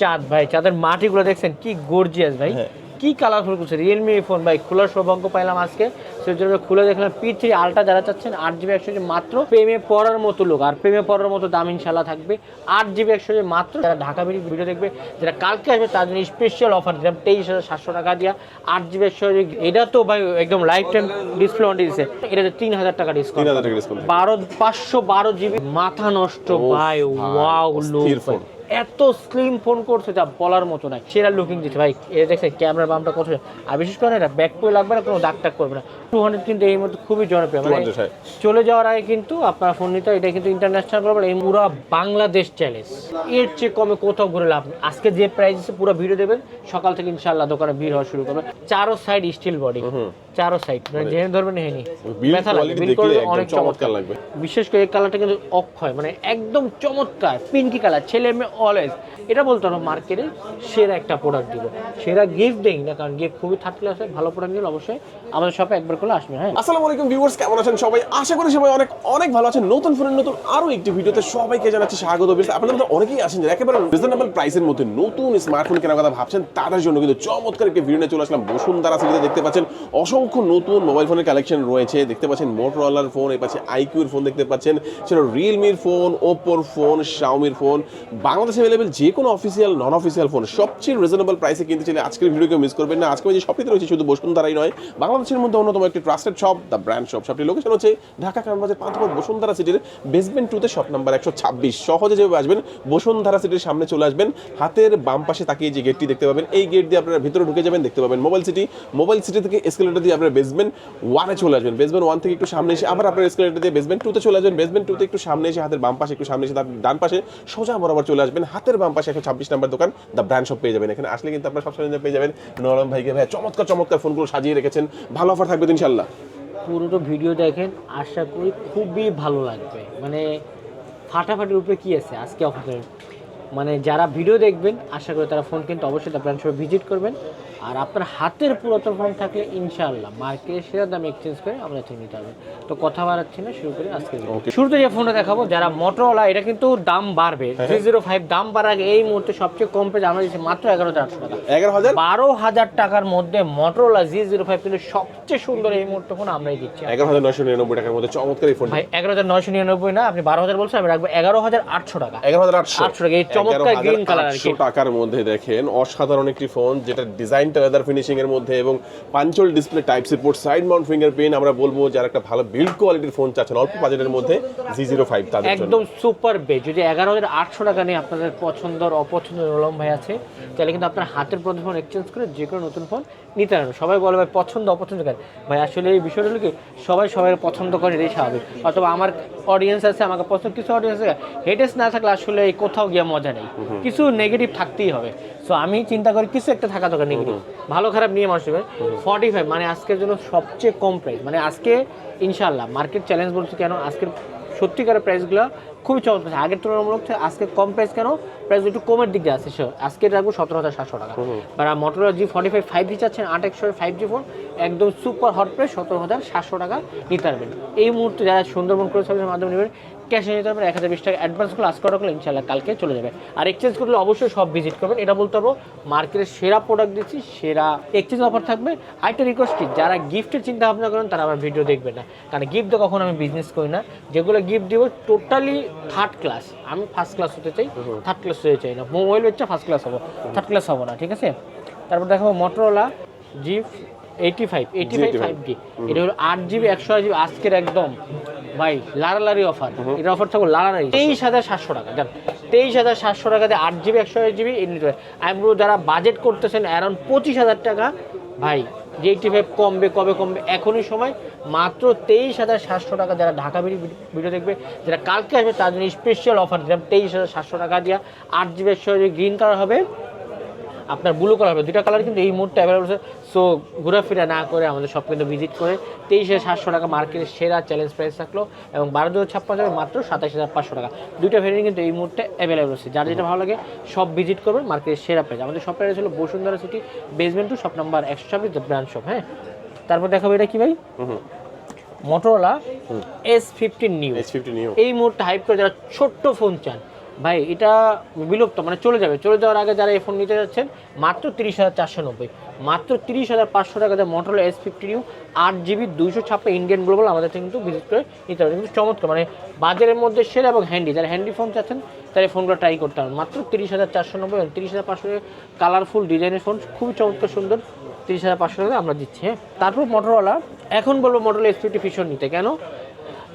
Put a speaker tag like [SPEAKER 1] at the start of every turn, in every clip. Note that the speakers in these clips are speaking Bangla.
[SPEAKER 1] চাঁদ ভাই চাঁদের মাটিগুলো দেখছেন কি গর্জিয়াস ভাই।
[SPEAKER 2] হ্যাঁ।
[SPEAKER 1] কি কালারফুল করছে রিয়েলমি ফোন ভাই খোলার সৌভাগ্য পাইলাম আজকে। সেই জন্য খুলে দেখলাম পি থ্রি আলট্রা যারা চাচ্ছেন আট জিবি একশো মাত্র প্রেমে পড়ার মতো লোক আর প্রেমে পড়ার মতো দাম ইনশাল্লাহ থাকবে। আট জিবি একশো মাত্র যারা ঢাকা বেরিয়ে ভিডিও দেখবে যারা কালকে আসবে তার জন্য স্পেশাল অফার দিলাম তেইশ হাজার সাতশো টাকা দিয়া। আট জিবি একশো এটা তো ভাই একদম লাইফ টাইম ডিসপ্লে অন দিয়েছে এটা টাকা
[SPEAKER 2] তিন হাজার টাকা ডিসকাউন্ট
[SPEAKER 1] বারো পাঁচশো বারো জিবি মাথা নষ্ট ভাই ওয়াও লুক। এত স্লিম ফোন করছে যা বলার মতো নাই। সেরা লুকিং দিচ্ছে ভাই। এটা দেখছে ক্যামেরার বামটা কত আর বিশেষ করে এটা ব্যাক করে লাগবে না কোনো দাগ টাক করবে না। টু হান্ড্রেড কিন্তু এই মধ্যে খুবই জনপ্রিয়। মানে
[SPEAKER 2] 200 হ্যাঁ।
[SPEAKER 1] চলে যাওয়ার আগে কিন্তু আপনার ফোন নিতে এটা কিন্তু ইন্টারন্যাশনাল গ্লোবাল এই পুরো বাংলাদেশ চ্যালেঞ্জ এর চেয়ে কমে কোথাও ঘুরে লাভ। আজকে যে প্রাইস আছে পুরো ভিডিও দেবেন সকাল থেকে ইনশাল্লাহ দোকানে ভিড় হওয়া শুরু করবে। চারো সাইড স্টিল বডি চারো সাইড মানে যেখানে ধরবেন হেনি ব্যথা লাগবে। অনেক
[SPEAKER 2] চমৎকার লাগবে।
[SPEAKER 1] বিশেষ করে এই কালারটা কিন্তু অক্ষয়। মানে একদম চমৎকার। পিঙ্কি কালার ছেলে মেয়ে অলওয়েজ এটা বলতে পারো মার্কেটে সেরা একটা প্রোডাক্ট দিব। সেরা গিফট দেই না, কারণ গিফট খুবই থার্ড ক্লাসে ভালো প্রোডাক্ট দিলে অবশ্যই আমাদের শপে একবার করে আসবে হ্যাঁ?
[SPEAKER 2] আসসালামু আলাইকুম ভিউয়ার্স কেমন আছেন সবাই? আশা করি সবাই অনেক অনেক ভালো আছেন। নতুন ফোনের নতুন আরও একটি ভিডিওতে সবাইকে জানাচ্ছি স্বাগত আপনাদের মধ্যে অনেকেই আছেন যারা একেবারে রিজনেবল প্রাইসের মধ্যে নতুন স্মার্টফোন কেনার কথা ভাবছেন, তাদের জন্য কিন্তু চমৎকার একটি ভিডিও নিয়ে চলে আসলাম। বসুন্ধরা সিটিতে দেখতে পাচ্ছেন অসংখ্য নতুন মোবাইল ফোনের কালেকশন রয়েছে। দেখতে পাচ্ছেন মোটরোলার ফোন এই পাশে আইকিউর ফোন দেখতে পাচ্ছেন, সেটা রিয়েলমির ফোন ওপোর ফোন শাওমির ফোন বাংলাদেশে অ্যাভেলেবেল যে কোনো অফিসিয়াল নন অফিসিয়াল ফোন সবচেয়ে রিজনেবল প্রাইসে কিনতে চাইলে আজকের ভিডিওকে মিস করবেন না। আজকে যে শপটিতে রয়েছে শুধু বসুন্ধরাই নয়, বাংলাদেশের মধ্যে অন্যতম একটি trusted shop the brand shop শপটির location হচ্ছে ঢাকা কারণবাজার পান্থপথ বসুন্ধরা সিটির বেসমেন্ট টুতে শপ নাম্বার একশো ছাব্বিশ। সহজে যেভাবে আসবেন, বসুন্ধরা সিটির সামনে চলে আসবেন, হাতের বাম পাশে তাকিয়ে যে গেটটি দেখতে পাবেন, এই গেট দিয়ে আপনারা ভিতরে ঢুকে যাবেন, দেখতে পাবেন মোবাইল সিটি মোবাইল সিটি থেকে এসকেলেটর দিয়ে আপনারা বেসমেন্ট ওয়ানে চলে আসবেন। বেসমেন্ট ওয়ান থেকে একটু সামনে এসে আবার আপনার এসকেলেটর দিয়ে বেসমেন্ট টুতে চলে আসবেন। বেসমেন্ট টুতে একটু সামনে এসে হাতের বাম পাশে, একটু সামনে এসে ডান পাশে সোজা বরাবর চলে আসবেন। হাতের বাম পাশে একশো ছাব্বিশ নাম্বার দোকান দ্য ব্র্যান্ড শপ পেয়ে যাবেন। এখানে আসলে কিন্তু আপনারা সব সময় পেয়ে যাবেন। নরম ভাইকে ভাই চমৎকার চমৎকার ফোনগুলো সাজিয়ে রেখেছেন। ভালো অফার থাকবে ইনশাল্লাহ
[SPEAKER 1] পুরোটা ভিডিও দেখেন, আশা করি খুবই ভালো লাগবে। মানে ফাটাফাটির উপরে কি আছে আজকে অফার মানে যারা ভিডিও দেখবেন, আশা করি তারা ফোন কিন্তু অবশ্যই আপনার ভিজিট করবেন। আর আপনার হাতের পুরাতন ফোন থাকলে ইনশাআল্লাহ। মার্কেটে সেরা দামে এক্সচেঞ্জ করে আমরা থেকে নিতে হবে তো কথা বাড়াচ্ছি না শুরু করি আজকে শুরুতে যে ফোনটা দেখাবো যারা মোটরওয়ালা এটা কিন্তু দাম বাড়বে। থ্রি জিরো ফাইভ দাম বাড়ার আগে এই মুহূর্তে সবচেয়ে কম পেজ আমরা দিচ্ছি মাত্র এগারো হাজার আটশো টাকা।
[SPEAKER 2] এগারো হাজার?
[SPEAKER 1] বারো হাজার টাকার মধ্যে মোটরোলা জি জিরো ফাইভ কিন্তু সবচেয়ে সুন্দর এই মুহূর্তে ফোন আমরাই দিচ্ছি।
[SPEAKER 2] এগারো হাজার নয়শো নিরানব্বই টাকার মধ্যে চমৎকার এই ফোন
[SPEAKER 1] ভাই এগারো হাজার নয়শো নিরানব্বই না আপনি বারো হাজার বলছেন আমি রাখব এগারো হাজার আটশো টাকা।
[SPEAKER 2] এগারো হাজার আটশো।
[SPEAKER 1] আটশো টাকা, এই চমৎকার green color আর কি।
[SPEAKER 2] টাকার মধ্যে দেখেন অসাধারণ একটি ফোন যেটা ডিজাইনটা লেদার ফিনিশিংয়ের মধ্যে এবং punch hole display type C port side mount finger pen আমরা বলব যারা একটা ভালো বিল্ড কোয়ালিটির ফোন চাচ্ছেন। অল্প বাজেটের মধ্যে জি জিরো ফাইভ তাদের
[SPEAKER 1] একদম সুপার বেজ যদি এগারো হাজার আটশো টাকা নিয়ে আপনাদের পছন্দের, অপছন্দের রলম ভাই আছে, তাহলে কিন্তু আপনার হাতের প্রথম ফোন এক্সচেঞ্জ করে যে কোনো নতুন ফোন নিতে পারেন সবাই বলে ভাই পছন্দ অপছন্দ কেন? ভাই আসলে এই বিষয়টা হলো কি সবাই সবাই পছন্দ করে এটাই স্বাভাবিক। অথবা আমার অডিয়েন্স আছে আমাকে পছন্দ কিছু অডিয়েন্স আছে হেটেস না থাকলে আসলে এই কোথাও গিয়ে মজা নেই। কিছু নেগেটিভ থাকতেই হবে। সো আমি চিন্তা করি কিছু একটা থাকা দরকার নেগেটিভ ভালো খারাপ নিয়ে মানুষ ফর্টি ফাইভ মানে আজকের জন্য সবচেয়ে কম প্রাইস মানে আজকে ইনশাল্লাহ মার্কেট চ্যালেঞ্জ বলছি কেন? আজকের সত্যিকারের প্রাইসগুলো খুবই চমৎকার আগের তুলনামূলক আজকে কম প্রাইস কেন? প্রাইস একটু কমের দিকে আছে সে আজকে রাখব সতেরো হাজার সাতশো টাকা। আর Motorola G forty five five G চাচ্ছেন আট একশো ফাইভ জি ফোন একদম সুপার হট প্রাইস সতেরো হাজার সাতশো টাকা নিতে পারবেন এই মুহূর্তে যারা সুন্দরবন করে সার্ভিসের মাধ্যমে নেবেন ক্যাশে নিতে পারবেন এক হাজার বিশ টাকা অ্যাডভান্স করলে আজকে করলে ইনশাল্লাহ কালকে চলে যাবে। আর এক্সচেঞ্জ করলে অবশ্যই সব ভিজিট করবেন এটা বলতে পারব মার্কেটের সেরা প্রোডাক্ট দিচ্ছি সেরা এক্সচেঞ্জ অফার থাকবে। আরেকটা রিকোয়েস্ট কি যারা গিফটের চিন্তা ভাবনা করেন তারা আমার ভিডিও দেখবেন না। কারণ গিফট দিয়ে কখনো আমি বিজনেস করি না। যেগুলো গিফট দিব টোটালি থার্ড ক্লাস আমি ফার্স্ট ক্লাস হতে চাই থার্ড ক্লাস হতে চাই না। মোবাইল হচ্ছে ফার্স্ট ক্লাস হব থার্ড ক্লাস হব না ঠিক আছে? তারপর দেখাবো Motorola G eighty five eighty five five G এটা হলো আট জিবি একশো জিবি আজকের একদম। ভাই লারালারি অফার এটা অফার থাকব লারালারি তেইশ হাজার সাতশো টাকা জান। তেইশ হাজার সাতশো টাকাতে আট জিবি একশো জিবি নিতে আমি বলব যারা বাজেট করতেছেন অ্যারাউন্ড পঁচিশ হাজার টাকা ভাই যে এইটি ফাইভ কমবে কবে কমবে এখনই সময়। মাত্র তেইশ হাজার সাতশো টাকা যারা ঢাকা ভিডিও দেখবে যারা কালকে আসবে তার জন্য স্পেশাল অফার দিলাম। তেইশ হাজার সাতশো টাকা দিয়া আট জিবি একশো গ্রিন কালার হবে। আপনার ব্লু কালার হবে। দুটা কালার কিন্তু এই মুহূর্তে অ্যাভেলেবল আছে। সো ঘোরাফেরা না করে আমাদের সব কিন্তু ভিজিট করে তেইশ হাজার সাতশো টাকা মার্কেটের সেরা চ্যালেঞ্জ প্রাইস থাকল এবং বারো দু ছাপ্পান্ন যাবে মাত্র সাতাশ হাজার পাঁচশো টাকা। দুইটা ভেরিয়েন্ট কিন্তু এই মুহূর্তে অ্যাভেলেবল আছে। যার যেটা ভালো লাগে সব ভিজিট করবেন মার্কেটের সেরা প্রাইস আমাদের শপ প্রাইস হলো Bashundhara City basement two shop number একশো ছাব্বিশ ব্রাঞ্চ শপ হ্যাঁ? তারপর দেখাবো এটা কি ভাই? মোটরোলা এস ফিফটিন নিউ এই মুহূর্তে হাইপ করে যারা ছোট্ট ফোন চান ভাই, এটা বিলুপ্ত মানে চলে যাবে। চলে যাওয়ার আগে যারা এই ফোন নিতে যাচ্ছেন, মাত্র তিরিশ হাজার চারশো নব্বই। মাত্র তিরিশ হাজার পাঁচশো টাকা টাকাতে মোটরলা এস ফিফটি নিউ আট জিবি, দুইশো ছাপ্পা ইন্ডিয়ান গ্লোবাল আমাদের কিন্তু ভিজিট করে নিতে হবে কিন্তু চমৎকার মানে বাজারের মধ্যে সেরা এবং হ্যান্ডি যারা হ্যান্ডি ফোন চাচ্ছেন, তারা এই ফোনগুলো ট্রাই করতে হবে মাত্র তিরিশ হাজার চারশো নব্বই এবং তিরিশ হাজার পাঁচশো কালারফুল ডিজাইনের ফোন খুবই চমৎকার, সুন্দর। তিরিশ হাজার পাঁচশো টাকা আমরা দিচ্ছি হ্যাঁ। তারপর মোটরওয়ালা এখন বলব মোটরলা এস ফিফটি ফিশন নিতে। কেন?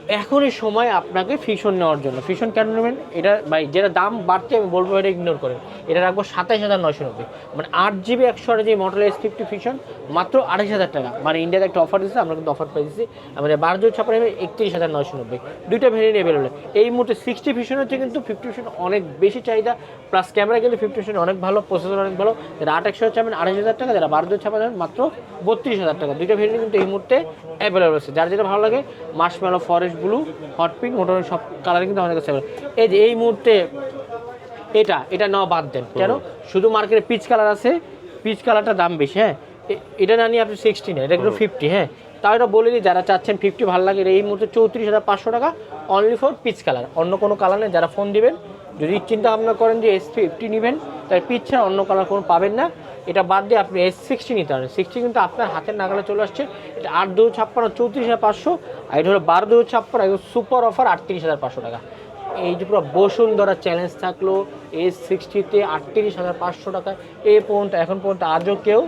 [SPEAKER 1] এখনই সময় আপনাকে ফিশন নেওয়ার জন্য। ফিশন কেন নেবেন? এটা ভাই, যেটা দাম বাড়ছে, আমি বলব এটা ইগনোর করেন। এটা রাখব সাতাইশ হাজার নয়শো নব্বই। মানে আট জিবি, একশো আট GB model S fifty fusion মাত্র আড়াইশ হাজার টাকা। মানে ইন্ডিয়াতে একটা অফার দিচ্ছে আমরা কিন্তু অফার পেয়ে দিচ্ছি আমাদের বারো জোর ছাপা নেবে, একত্রিশ হাজার নয়শো নব্বই। দুইটা ভেরিয়েন্ট অ্যাভেলেবল এই মুহূর্তে সিক্সটি ফিশন হচ্ছে কিন্তু ফিফটি ফিশন অনেক বেশি চাহিদা। প্লাস ক্যামেরা কিন্তু ফিফটি ফিশন অনেক ভালো প্রসেসর অনেক ভালো। যারা আট একশো চাবেন আড়াইশ হাজার টাকা, যারা বারো জোর ছাপা যাবেন মাত্র বত্রিশ হাজার টাকা। দুইটা ভেরিয়েন্ট কিন্তু এই মুহূর্তে অ্যাভেলেবল আছে। যার যেটা ভালো লাগে marshmallow forest blue hot pink মোটামুটি সব কালার কিন্তু আমাদের কাছে এই যে এই মুহূর্তে এটা এটা নেওয়া বাদ দেন কেন? শুধু মার্কেটে পিচ কালার আছে পিচ কালারটা দাম বেশি হ্যাঁ? এটা না নিয়ে আপনি সিক্সটি নেন এটা কিন্তু ফিফটি হ্যাঁ? তাও এটা বলে দিই যারা চাচ্ছেন ফিফটি ভালো লাগে এই মুহূর্তে চৌত্রিশ হাজার পাঁচশো টাকা অনলি ফর পিচ কালার অন্য কোনো কালার নেই যারা ফোন দিবেন যদি চিন্তা ভাবনা করেন যে এস ফিফটি নেবেন তাই পিচ ছাড়া অন্য কালার কোনো পাবেন না। এটা বাদ দিয়ে আপনি এস সিক্সটি নিতে পারেন। সিক্সটি কিন্তু আপনার হাতের নাগালে চলে আসছে। এটা আট দু ছাপ্পান্ন চৌত্রিশ হাজার পাঁচশো, আর এটা হলো বারো দু ছাপ্পান্ন সুপার অফার আটত্রিশ হাজার পাঁচশো টাকা। এই যে পুরো বসুন্ধরা চ্যালেঞ্জ থাকল এস সিক্সটিতে আটত্রিশ হাজার পাঁচশো টাকা। এই পর্যন্ত এখন পর্যন্ত আজও কেউ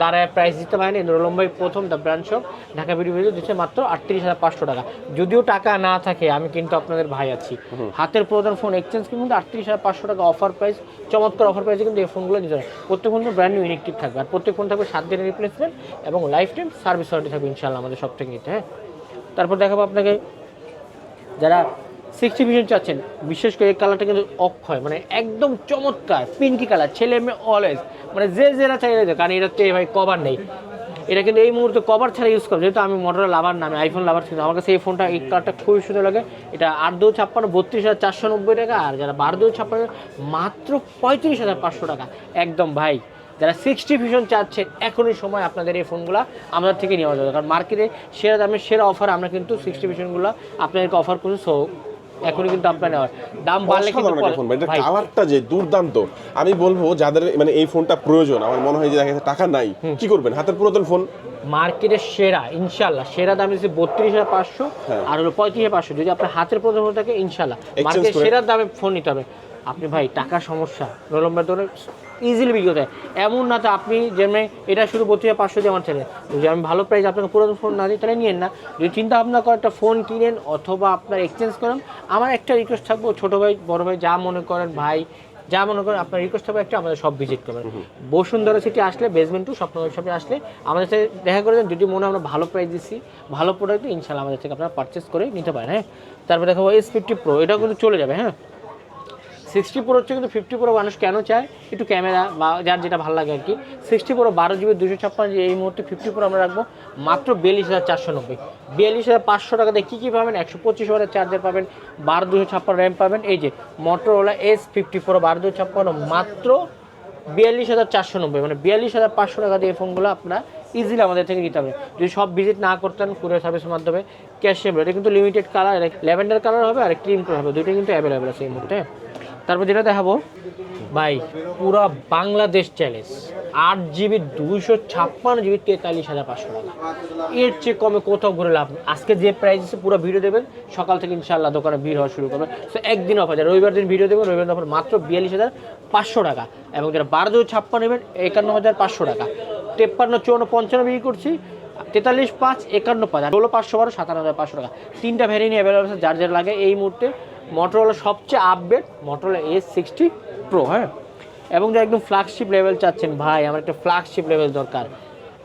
[SPEAKER 1] দাঁড়ায় প্রাইস দিতে পারেনি। নরলম্বাই প্রথম the branch shop Dhaka video দিচ্ছে মাত্র আটত্রিশ হাজার পাঁচশো টাকা। যদিও টাকা না থাকে আমি কিন্তু আপনাদের ভাই আছি। হাতের প্রধান ফোন এক্সচেঞ্জ কিন্তু আটত্রিশ হাজার পাঁচশো টাকা অফার প্রাইস চমৎকার অফার প্রাইসে কিন্তু এই ফোনগুলো দিতে হবে প্রত্যেক ফোন ব্র্যান্ড নিউ ইনেকটিভ থাকবে। আর প্রত্যেক ফোন থাকবে সাত দিনের রিপ্লেসমেন্ট এবং লাইফ টাইম সার্ভিস ওয়ারেন্টি থাকবে ইনশাল্লাহ আমাদের সব থেকে নিতে হ্যাঁ? তারপর দেখাবো আপনাকে যারা সিক্সটি ভিশন চাচ্ছেন। বিশেষ করে এই কালারটা কিন্তু অক্ষয় মানে একদম চমৎকার পিঙ্কি কালার ছেলে মেয়ে অলওয়েজ মানে যে যেটা চাইলে কারণ এটাতে ভাই কভার নেই। এটা কিন্তু এই মুহূর্তে কভার ছাড়া ইউজ করব, যেহেতু আমি মোটরের লাভার নামে আইফোন লাভার কিন্তু আমার কাছে এই ফোনটা এই কালারটা খুবই সুন্দর লাগে। এটা আট দু ছাপ্পান্ন, বত্রিশ হাজার চারশো নব্বই টাকা, আর যারা বারো দু ছাপ্পান্ন, মাত্র পঁয়ত্রিশ হাজার পাঁচশো টাকা। একদম ভাই, যারা সিক্সটি ভিশন চাচ্ছেন এখনই সময় আপনাদের এই ফোনগুলো আমাদের থেকে নেওয়া যাবে। কারণ মার্কেটে সেরা দামে সেরা অফার আমরা কিন্তু সিক্সটি ভিশনগুলো আপনাদেরকে অফার করছি সো এখনই কিন্তু আপনার নেওয়া দাম বাড়লে কিন্তু
[SPEAKER 2] ফোন এটা কালারটা যে দুর্দান্ত। আমি বলব যাদের মানে এই ফোনটা প্রয়োজন আমার মনে হয় যে দেখা টাকা নাই। কি করবেন? হাতের পুরাতন ফোন
[SPEAKER 1] মার্কেটের সেরা ইনশাল্লাহ সেরা দাম হচ্ছে বত্রিশ হাজার পাঁচশো
[SPEAKER 2] হ্যাঁ।
[SPEAKER 1] আর হলো পঁয়ত্রিশ হাজার পাঁচশো। যদি আপনার হাতের প্রথম থাকে ইনশাল্লাহ মার্কেটের সেরা দামে ফোন নিতে হবে। আপনি ভাই টাকা সমস্যা। নলম্বার ধরে ইজিলি বিক্রি হয়। এমন না তো আপনি যেমন এটা শুধু বত্রিশ পাঁচশো দিয়ে আমার ছেলে। যদি আমি ভালো প্রাইস আপনাকে পুরোনো ফোন না দিই তাহলে নিয়েন না। যদি চিন্তা ভাবনা করেন একটা ফোন কিনেন অথবা আপনার এক্সচেঞ্জ করেন আমার একটা রিকোয়েস্ট থাকব ছোটো ভাই বড় ভাই যা মনে করেন ভাই যা মনে করেন আপনার রিকোয়েস্ট হবে একটা আমাদের সব ভিজিট করবেন। বসুন্ধরা সিটি আসলে বেসমেন্ট টু স্বপ্ন শপে আসলে আমাদের সাথে দেখা করে দেন যদি মনে আমরা ভালো প্রাইস দিচ্ছি ভালো প্রোডাক্ট ইনশাল্লাহ আমাদের থেকে আপনারা পারচেস করে নিতে পারেন হ্যাঁ? তারপরে দেখাবো এস ফিফটি প্রো এটাও কিন্তু চলে যাবে হ্যাঁ? সিক্সটি প্রো হচ্ছে কিন্তু ফিফটি প্রো মানুষ কেন চায়? একটু ক্যামেরা বা যার যেটা ভালো লাগে আর কি। সিক্সটি প্রো বারো জিবি দুশো ছাপ্পান্ন এই মুহূর্তে ফিফটি প্রো আমরা রাখব। মাত্র বিয়াল্লিশ হাজার চারশো নব্বই। বিয়াল্লিশ হাজার পাঁচশো টাকাতে কী কী পাবেন? একশো পঁচিশ ওয়াটের চার্জার পাবেন, বারো দুশো ছাপ্পান্ন র্যাম পাবেন। এই যে মোটরওয়ালা এস ফিফটি প্রো বারো দুশো ছাপ্পান্ন, মাত্র বিয়াল্লিশ হাজার চারশো নব্বই। মানে বিয়াল্লিশ হাজার পাঁচশো টাকা দিয়ে ফোনগুলো আপনারা ইজিলি আমাদের থেকে নিতে হবে যদি সব ভিজিট না করতেন কুরিয়ার সার্ভিসের মাধ্যমে ক্যাশ এটা কিন্তু লিমিটেড কালার ল্যাভেন্ডার কালার হবে আর ক্রিম কালার হবে। দুইটা কিন্তু অ্যাভেলেবেল আছে এই মুহূর্তে। তারপর যেটা দেখাবো, ভাই, পুরা বাংলাদেশ চ্যালেঞ্জ আট জিবি দুইশো ছাপ্পান্ন জিবি তেতাল্লিশ হাজার পাঁচশো টাকা। এর চেয়ে কমে কোথাও ঘুরে লাভ। আজকে যে প্রাইস আছে পুরো ভিডিও দেবেন সকাল থেকে ইনশাল্লাহ দোকানে ভিড় হওয়া শুরু করবে। তো একদিন অফার যায় রবিবার দিন ভিডিও দেবেন রবিবার দিন অফার মাত্র বিয়াল্লিশ হাজার পাঁচশো টাকা। এবং যারা বারো দুই ছাপ্পান্ন নেবেন, একান্ন হাজার পাঁচশো টাকা। তেপ্পান্ন, চুয়ান্ন, পঞ্চান্ন বিক্রি করছি। তেতাল্লিশ, পাঁচ, একান্ন, পাঁচ। ষোলো, পাঁচশো বারো, সাতান্ন হাজার পাঁচশো টাকা। তিনটা ভ্যারিয়েন্ট অ্যাভেলেবল আছে। যার যার লাগে এই মুহূর্তে মোটরওয়ালা সবচেয়ে update Motorola S sixty pro হ্যাঁ? এবং যারা একদম ফ্ল্যাগশিপ লেভেল চাচ্ছেন, ভাই, আমার একটা ফ্ল্যাগশিপ লেভেল দরকার।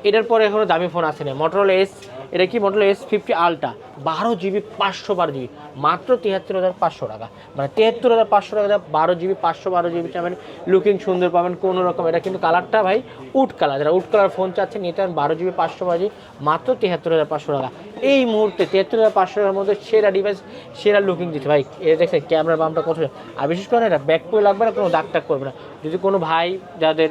[SPEAKER 1] এটার পরে এখনও দামি ফোন আসেনি। মটোরোলা এস এটা কি মডেল এস ফিফটি আলট্রা বারো জিবি পাঁচশো বারো জিবি মাত্র তিয়াত্তর হাজার পাঁচশো টাকা। মানে তিয়াত্তর হাজার পাঁচশো টাকা বারো জিবি পাঁচশো বারো জিবি পাবেন লুকিং সুন্দর পাবেন কোনো রকম। এটা কিন্তু কালারটা ভাই উড কালার যারা উড কালার ফোন চাচ্ছেন, নিতে বারো জিবি পাঁচশো বারো জিবি মাত্র তিয়াত্তর হাজার পাঁচশো টাকা। এই মুহূর্তে তিয়াত্তর হাজার পাঁচশো টাকার মধ্যে সেরা ডিভাইস সেরা লুকিং দিচ্ছে। ভাই এটা দেখছেন ক্যামেরা বামটা কত আর বিশেষ করে এটা ব্যাক করে লাগবে না, কোনো দাগ টাগ করবে না। যদি কোনো ভাই, যাদের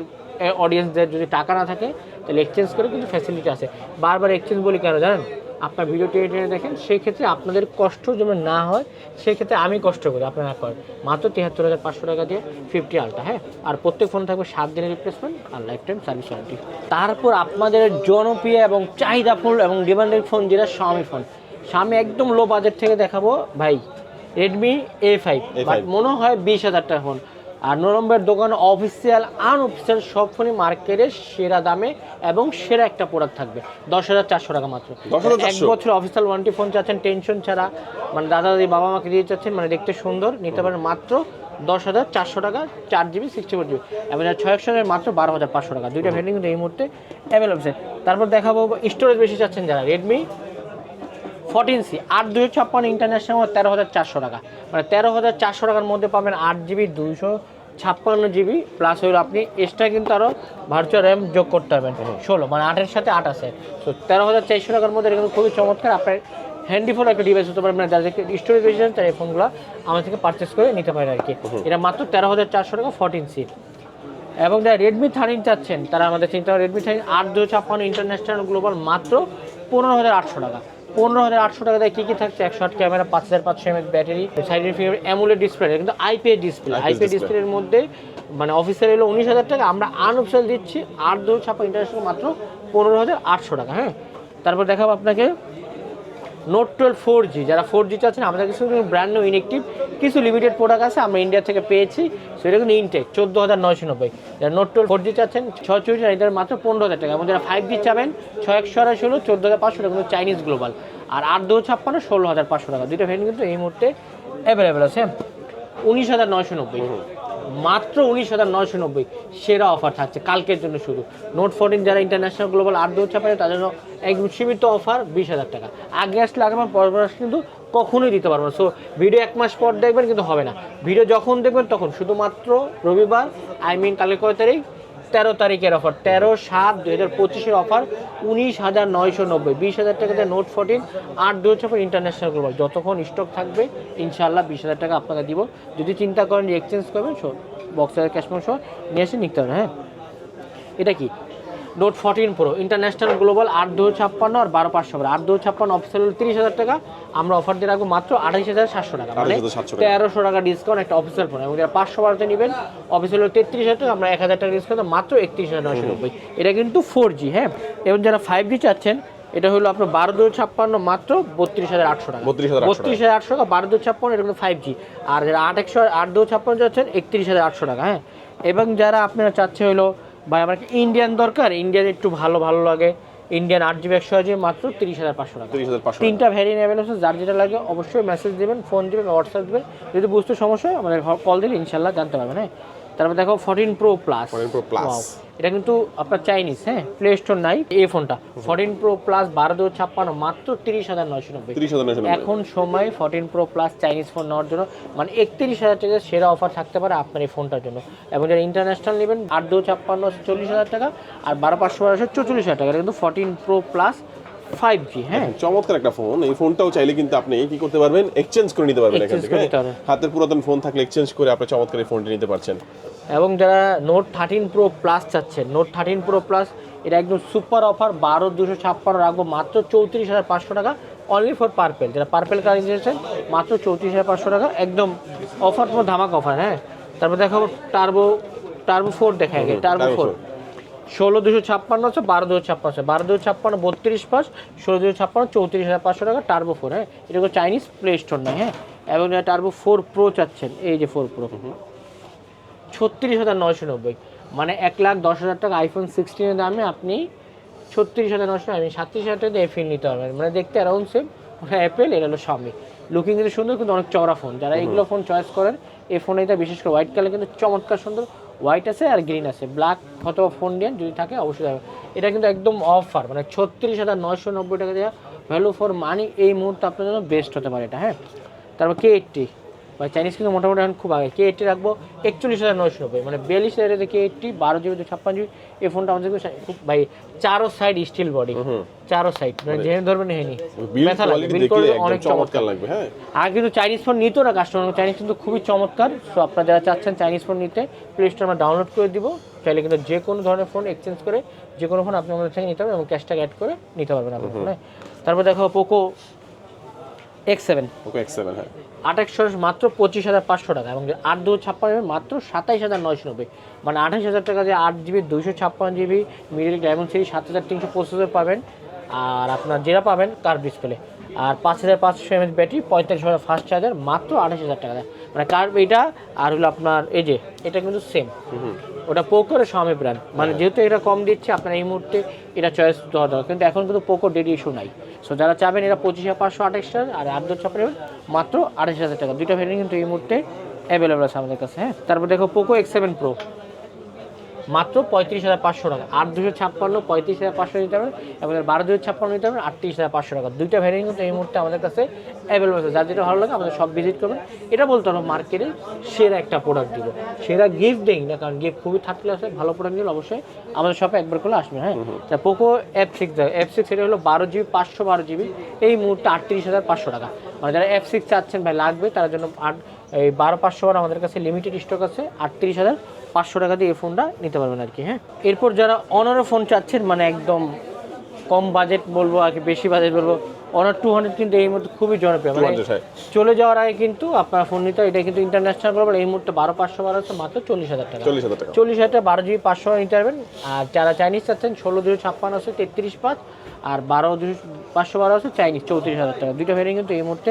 [SPEAKER 1] অডিয়েন্সদের যদি টাকা না থাকে তাহলে এক্সচেঞ্জ করে কিন্তু ফ্যাসিলিটি আছে। বারবার এক্সচেঞ্জ বলি কেন জানেন? আপনার ভিডিও টেনে টেনে দেখেন সেই ক্ষেত্রে আপনাদের কষ্ট যেমন না হয় সেই ক্ষেত্রে আমি কষ্ট করি আপনারা করেন। মাত্র তিয়াত্তর হাজার পাঁচশো টাকা দিয়ে ফিফটি আলটা হ্যাঁ? আর প্রত্যেক ফোন থাকবে সাত দিনের রিপ্লেসমেন্ট আর লাইফ টাইম সার্ভিস ওয়ারেন্টি তারপর আপনাদের জনপ্রিয় এবং চাহিদাফুল এবং ডিমান্ডেড ফোন যেটা স্বামী ফোন স্বামী একদম লো বাজেট থেকে দেখাবো ভাই রেডমি এ ফাইভ
[SPEAKER 2] A5
[SPEAKER 1] মনে হয় বিশ হাজার টাকা ফোন আর নম্বরের দোকান অফিসিয়াল আনঅফিসিয়াল সব ফোনই মার্কেটের সেরা দামে এবং সেরা একটা প্রোডাক্ট থাকবে। দশ হাজার চারশো টাকা মাত্র।
[SPEAKER 2] 10,400
[SPEAKER 1] এক বছর অফিসিয়াল ওয়ারেন্টি ফোন চাচ্ছেন টেনশন ছাড়া। মানে দাদা দাদি বাবা মাকে দিয়ে চাচ্ছেন মানে দেখতে সুন্দর নিতে পারেন মাত্র দশ হাজার চারশো টাকা চার জিবি সিক্সটি ফোর জিবি এবং ছয় একশো মাত্র বারো হাজার পাঁচশো টাকা। দুইটা ভ্যারিয়েন্ট কিন্তু এই মুহূর্তে অ্যাভেলেবল তারপর দেখাবো স্টোরেজ বেশি চাচ্ছেন যারা। রেডমি ফোরটিন সি আট দুশো ছাপ্পান্ন ইন্টারন্যাশনাল তেরো হাজার চারশো টাকা। মানে তেরো হাজার চারশো টাকার মধ্যে পাবেন আট জিবি দুশো ছাপ্পান্ন জিবি প্লাস হইল আপনি এক্সট্রা কিন্তু আরও ভার্চুয়াল র্যাম যোগ করতে পারবেন। ষোলো মানে আটের সাথে আট আছে। তো তেরো হাজার চারশো টাকার মধ্যে এটা কিন্তু খুবই চমৎকার। আপনার হ্যান্ডি ফোন একটা ডিভাইস হতে পারে। মানে যাদেরকে স্টোরেজ বেশি তারা এই ফোনগুলো আমার থেকে পারচেস করে নিতে পারে আর কি এটা মাত্র তেরো হাজার চারশো টাকা ফোরটিন সি। এবং যারা রেডমি থার্টিন চাচ্ছেন তারা আমাদের চিন্তা রেডমি থার্টিন আট দুশো ছাপ্পান্ন ইন্টারন্যাশনাল গ্লোবাল মাত্র পনেরো হাজার আটশো টাকা। পনেরো হাজার আটশো টাকা দেয় কী কী থাকছে একশো আট ক্যামেরা পাঁচ হাজার পাঁচশো এমএস ব্যাটারি সাইডের ফিঙ্গার অ্যামুলেট ডিসপ্লে কিন্তু আইপিএ ডিসপ্লে
[SPEAKER 2] আইপিএ।
[SPEAKER 1] ডিসপ্লের মধ্যে মানে অফিসার এলো উনিশ হাজার টাকা আমরা আনঅফিসিয়াল দিচ্ছি আট দুই ছাপা ইন্টারন্যাশনাল মাত্র পনেরো হাজার আটশো টাকা হ্যাঁ তারপর দেখাবো আপনাকে নোট টুয়েলভ ফোর জি যারা ফোর জি চাচ্ছেন আমাদের কিছু ব্র্যান্ড নিউ ইনেকটিভ কিছু লিমিটেড প্রোডাক্ট আছে, আমরা ইন্ডিয়া থেকে পেয়েছি। সেটা কিন্তু ইনটেক চোদ্দ হাজার নয়শো নব্বই। যারা নোট টুয়েলভ ফোর জি চাচ্ছেন ছয় চৌষট্টি এটার মাত্র পনেরো হাজার টাকা। এবং যারা ফাইভ জি চাবেন, ছয় একশো আড়াইশো হলো চোদ্দ হাজার পাঁচশো টাকা, কিন্তু চাইনিজ গ্লোবাল আর আট দু ছাপ্পান্ন, ষোলো হাজার পাঁচশো টাকা। দুইটা ভ্যান কিন্তু এই মুহূর্তে অ্যাভেলেবেল আছে। উনিশ হাজার নয়শো নব্বই। মাত্র উনিশ হাজার নয়শো নব্বই সেরা অফার থাকছে কালকের জন্য শুধু। নোট ফোরটিন যারা ইন্টারন্যাশনাল গ্লোবাল আট দৌড় ছাপায় তাদের জন্য একদম সীমিত অফার বিশ হাজার টাকা। আগে আসলে আগে পর পরপর আসলে কিন্তু কখনোই দিতে পারব না। সো ভিডিও এক মাস পর দেখবেন কিন্তু হবে না। ভিডিও যখন দেখবেন তখন, শুধুমাত্র রবিবার আই মিন কালকে কয় তারিখ? তেরো তারিখের অফার তেরো সাত দুই হাজার পঁচিশের অফার উনিশ হাজার নয়শো নব্বই, বিশ হাজার টাকাতে নোট ফোরটিন আট দু হচ্ছে ইন্টারন্যাশনাল গ্লোবাল যতক্ষণ স্টক থাকবে ইনশাল্লাহ বিশ হাজার টাকা আপনাকে দিব। যদি চিন্তা করেন যে এক্সচেঞ্জ করবেন সো বক্সের ক্যাশ সহ নিয়ে এসে নিতে হবে হ্যাঁ? এটা কি? Note fourteen pro international global আট দু ছাপ্পান্ন আর বারো পাঁচশো করে আট দু ছাপ্পান্ন অফিসিয়াল তিরিশ হাজার টাকা আমরা অফার দিয়ে রাখব মাত্র আঠাইশ হাজার সাতশো টাকা মানে তেরোশো টাকা ডিসকাউন্ট একটা অফিসিয়াল ফোন এবং যারা পাঁচশো বারোতে নেবেন অফিসিয়াল তেত্রিশ হাজার টাকা আমরা এক হাজার টাকা ডিসকাউন্ট মাত্র একত্রিশ হাজার নশো নব্বই। এটা কিন্তু ফোর জি হ্যাঁ? এবং যারা ফাইভ জি চাচ্ছেন এটা হলো আপনার বারো দু ছাপ্পান্ন মাত্র বত্রিশ হাজার আটশো টাকা।
[SPEAKER 2] 32,800
[SPEAKER 1] বত্রিশ হাজার আটশো টাকা বারো দু ছাপ্পান্ন এটা কিন্তু ফাইভ জি আর যারা আট একশো আট দু ছাপ্পান্ন চাচ্ছেন একত্রিশ হাজার আটশো টাকা হ্যাঁ? এবং যারা আপনারা চাচ্ছে হলো ভাই আমার ইন্ডিয়ান দরকার? ইন্ডিয়ান একটু ভালো ভালো লাগে। ইন্ডিয়ান আট জিবি একশো আছে মাত্র তিরিশ হাজার পাঁচশো টাকা।
[SPEAKER 2] তিরিশ হাজার পাঁচশো
[SPEAKER 1] তিনটা ভ্যারিয়েন্ট অ্যাভেলেবল আছে যার যেটা লাগে অবশ্যই মেসেজ দেবেন ফোন দেবেন হোয়াটসঅ্যাপ দেবেন। যদি বুঝতে সমস্যা হয় আমাদের কল দিলে ইনশাল্লাহ জানতে পারবেন হ্যাঁ? তারপর দেখো fourteen pro plus
[SPEAKER 2] 14 Pro Plus।
[SPEAKER 1] এটা কিন্তু আপনার চাইনিজ হ্যাঁ? প্লে স্টোর নাই এই ফোনটা ফোরটিন প্রো প্লাস বারো দু ছাপ্পান্ন মাত্র তিরিশ হাজার নয়শো নব্বই এখন সময় fourteen pro plus Chinese phone নেওয়ার জন্য মানে একত্রিশ হাজার টাকা সেরা অফার থাকতে পারে আপনার এই ফোনটার জন্য। এবং যারা ইন্টারন্যাশনাল নেবেন আট দু ছাপ্পান্ন চল্লিশ হাজার টাকা আর বারো পাঁচশো বারোশো চল্লিশ হাজার টাকা। কিন্তু fourteen pro plus five G হ্যাঁ।
[SPEAKER 2] চমৎকার একটা ফোন এই ফোনটাও চাইলে কিন্তু আপনি কি করতে পারবেন? এক্সচেঞ্জ করে নিতে পারবেন এখান থেকে
[SPEAKER 1] পারবেন।
[SPEAKER 2] হাতের পুরাতন ফোন থাকলে এক্সচেঞ্জ করে আপনি চমৎকার এই ফোনটি নিতে পারছেন।
[SPEAKER 1] এবং যারা নোট থার্টিন প্রো প্লাস চাচ্ছেন নোট থার্টিন প্রো প্লাস এটা একদম সুপার অফার বারো দুশো ছাপ্পান্ন রাখব মাত্র চৌত্রিশ হাজার পাঁচশো টাকা অনলি ফর পার্পেল যারা পার্পেল কালার নিয়েছেন মাত্র চৌত্রিশ হাজার পাঁচশো টাকা একদম অফার পুরো ধামাক অফার হ্যাঁ? তারপর দেখাবো টার্বো টার্বো ফোর দেখা গেছে টার্বো ফোর
[SPEAKER 2] 4
[SPEAKER 1] ষোলো দুশো ছাপ্পান্ন আছে বারো দুশো ছাপ্পান্ন আছে। বারো দুশো ছাপ্পান্ন বত্রিশ পাঁচ ষোলো দুশো ছাপ্পান্ন চৌত্রিশ হাজার পাঁচশো টাকা টার্বো ফোর হ্যাঁ? এটা কোনো চাইনিজ প্লে স্টোর নয় হ্যাঁ? এবং টার্বো ফোর প্রো চাচ্ছেন এই যে ফোর প্রো ছত্রিশ হাজার নয়শো নব্বই। মানে এক লাখ দশ হাজার টাকা আইফোন সিক্সটিনের দামে আপনি ছত্রিশ হাজার নশো আমি সাতত্রিশ হাজার টাকা দিয়ে এফিল নিতে পারবেন। মানে দেখতে অ্যারাউন্ড সেম ওটা অ্যাপেল এটা হলো স্বামী লুকিং কিন্তু সুন্দর কিন্তু অনেক চওড়া ফোন যারা এগুলো ফোন চয়েস করেন এই ফোনে এটা বিশেষ করে হোয়াইট কালার কিন্তু চমৎকার সুন্দর। হোয়াইট আছে আর গ্রিন আছে। ব্ল্যাক অথবা ফোন দিয়ে যদি থাকে, অবশ্যই যাবে এটা কিন্তু একদম অফার মানে ছত্রিশ হাজার নয়শো নব্বই টাকা দেওয়া ভ্যালু ফর মানি এই মুহূর্তে আপনার জন্য বেস্ট হতে পারে এটা হ্যাঁ? তারপর কে এইটটি বা চাইনিজ কিন্তু মোটামুটি এখন খুব আগে। কে এইটটি রাখব একচল্লিশ হাজার নয়শো নব্বই। মানে বিয়াল্লিশ হাজার কে এইটটি বারো জিবি দুশো ছাপ্পান্ন জিবি এই ফোনটা আমাদের খুব ভাই চারো সাইড স্টিল বডি চারো সাইড মানে যেখানে ধরবেন হেনি। ব্যথা লাগবে অনেক চমৎকার
[SPEAKER 2] লাগবে। হ্যাঁ।
[SPEAKER 1] আর কিন্তু চাইনিজ ফোন নিত না কাস্টমার চাইনিজ কিন্তু খুবই চমৎকার। সো আপনারা যারা চাচ্ছেন চাইনিজ ফোন নিতে প্লে স্টোর আমরা ডাউনলোড করে দিব। চাইলে কিন্তু যে কোনো ধরনের ফোন এক্সচেঞ্জ করে যে কোনো ফোন আপনি আমাদের থেকে নিতে পারবেন এবং ক্যাশটাগ অ্যাড করে নিতে পারবেন আপনার ফোনে তারপর দেখো Poco X seven
[SPEAKER 2] okay X seven হ্যাঁ।
[SPEAKER 1] আঠাশশো মাত্র পঁচিশ হাজার পাঁচশো টাকা এবং আট দু ছাপ্পান্ন মাত্র সাতাইশ হাজার নয়শো নব্বই। মানে আঠাশ হাজার টাকা দিয়ে আট জিবি দুইশো ছাপ্পান্ন জিবি মিডিল ডায়মন্ড সিরিজ সাত হাজার তিনশো প্রসেসর পাবেন। আর আপনার যেটা পাবেন কার ডিসপ্লে আর পাঁচ হাজার পাঁচশো এমএচ ব্যাটারি পঁয়তাল্লিশ হাজার ফাস্ট চার্জার মাত্র আঠাশ হাজার টাকা। দেয় মানে কার এইটা আর হলো আপনার এই যে এটা কিন্তু সেম ওটা পোকোর স্বামী ব্র্যান্ড মানে যেহেতু এটা কম দিচ্ছে আপনার এই মুহূর্তে এটা চয়েস দেওয়া দরকার। কিন্তু এখন কিন্তু পোকো ডেডি ইস্যু নাই। সো যারা চাবেন, এরা পঁচিশ হাজার পাঁচশো আঠাশ হাজার, আর আটদর চাপের মাত্র আঠাশ হাজার টাকা। দুইটা ভ্যারিয়েন্ট কিন্তু এই মুহূর্তে অ্যাভেলেবল আছে আমাদের কাছে হ্যাঁ? তারপর দেখো পোকো এক্স সেভেন প্রো মাত্র পঁয়ত্রিশ হাজার পাঁচশো টাকা। আট দুশো ছাপ্পান্ন পঁয়ত্রিশ হাজার পাঁচশো নিতে পারবেন এবং বারো দুশো ছাপ্পান্ন নিতে পারবেন আটত্রিশ হাজার পাঁচশো টাকা। দুইটা ভ্যারিয়েন্ট কিন্তু এই মুহূর্তে আমাদের কাছে অ্যাভেলেবল আছে। যার যেটা ভালো লাগে আমাদের সব ভিজিট করবেন। এটা বলতে হবে মার্কেটে সেরা একটা প্রোডাক্ট দিব। সেরা গিফট দেই না কারণ গিফট খুবই থার্ড ক্লাসে ভালো প্রোডাক্ট দিলে অবশ্যই আমাদের শপে একবার করে আসবে হ্যাঁ? তা Poco F six F six এটা হলো বারো জিবি পাঁচশো বারো জিবি এই মুহূর্তে আটত্রিশ হাজার পাঁচশো টাকা। মানে যারা এফ সিক্স চাচ্ছেন ভাই লাগবে তার জন্য আট এই বারো পাঁচশো বার আমাদের কাছে লিমিটেড স্টক আছে আটত্রিশ হাজার পাঁচশো টাকা দিয়ে এই ফোনটা নিতে পারবেন আর কি হ্যাঁ। এরপর যারা অনারো ফোন চাচ্ছেন মানে একদম কম বাজেট বলব আর কি বেশি বাজেট বলব অনার টু হান্ড্রেড কিন্তু এই মুহূর্তে খুবই জনপ্রিয় মানে
[SPEAKER 2] 200 হ্যাঁ।
[SPEAKER 1] চলে যাওয়ার আগে কিন্তু আপনার ফোন নিতে এটা কিন্তু ইন্টারন্যাশনাল গ্লোবাল এই মুহূর্তে বারো পাঁচশো বারো হচ্ছে মাত্র চল্লিশ হাজার টাকা।
[SPEAKER 2] চল্লিশ হাজার টাকা।
[SPEAKER 1] চল্লিশ হাজার টাকা বারো জিবি পাঁচশো নিতে পারবেন। আর যারা চাইনিজ চাচ্ছেন ষোলো দুশো ছাপ্পান্ন আছে তেত্রিশ পাঁচ। আর বারো দুশো পাঁচশো বারো আছে চাইনিজ চৌত্রিশ হাজার টাকা। দুইটা ভেরিয়েন্ট কিন্তু এই মুহূর্তে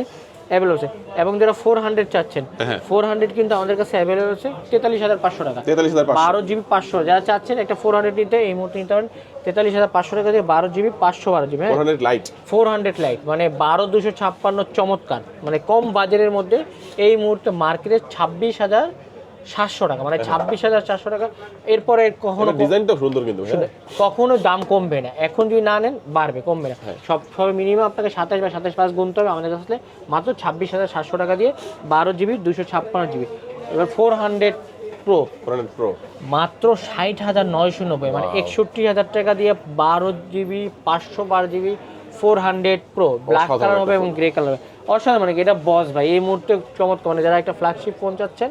[SPEAKER 1] অ্যাভেলেবল আছে। এবং যারা ফোর হান্ড্রেড চাচ্ছেন
[SPEAKER 2] হ্যাঁ।
[SPEAKER 1] ফোর হান্ড্রেড কিন্তু আমাদের কাছে অ্যাভেলেবল আছে তেতাল্লিশ হাজার পাঁচশো টাকা।
[SPEAKER 2] তেতাল্লিশ হাজার
[SPEAKER 1] বারো জিবি পাঁচশো যারা চাচ্ছেন একটা ফোর হান্ড্রেড নিতে এই মুহূর্তে নিতে পারেন তেতাল্লিশ হাজার পাঁচশো টাকা দিয়ে বারো জিবি পাঁচশো বারো জিবি হ্যাঁ?
[SPEAKER 2] লাইট
[SPEAKER 1] ফোর হান্ড্রেড লাইট মানে বারো দুশো ছাপ্পান্ন চমৎকার মানে কম বাজারের মধ্যে এই মুহূর্তে মার্কেটে ছাব্বিশ হাজার সাতশো টাকা মানে ছাব্বিশ হাজার চারশো টাকা। এরপরে কখনো
[SPEAKER 2] ডিজাইনটাও সুন্দর কিন্তু হ্যাঁ।
[SPEAKER 1] কখনো দাম কমবে না। এখন যদি না নেন বাড়বে কমবে না। সব সব মিনিমাম আপনাকে সাতাশ বা সাতাশ পাঁচ গুনতে হবে আমাদের কাছে মাত্র ছাব্বিশ হাজার সাতশো টাকা দিয়ে বারো জিবি দুশো ছাপ্পান্ন জিবি। এবার ফোর হান্ড্রেড প্রো
[SPEAKER 2] প্রো
[SPEAKER 1] মাত্র ষাট হাজার নয়শো নব্বই মানে একষট্টি হাজার টাকা দিয়ে বারো জিবি পাঁচশো বারো GB four hundred pro black colour হবে এবং গ্রে কালার হবে। অসাধারণ মানে এটা বস ভাই। এই মুহূর্তে চমৎকার মানে যারা একটা ফ্ল্যাগশিপ ফোন চাচ্ছেন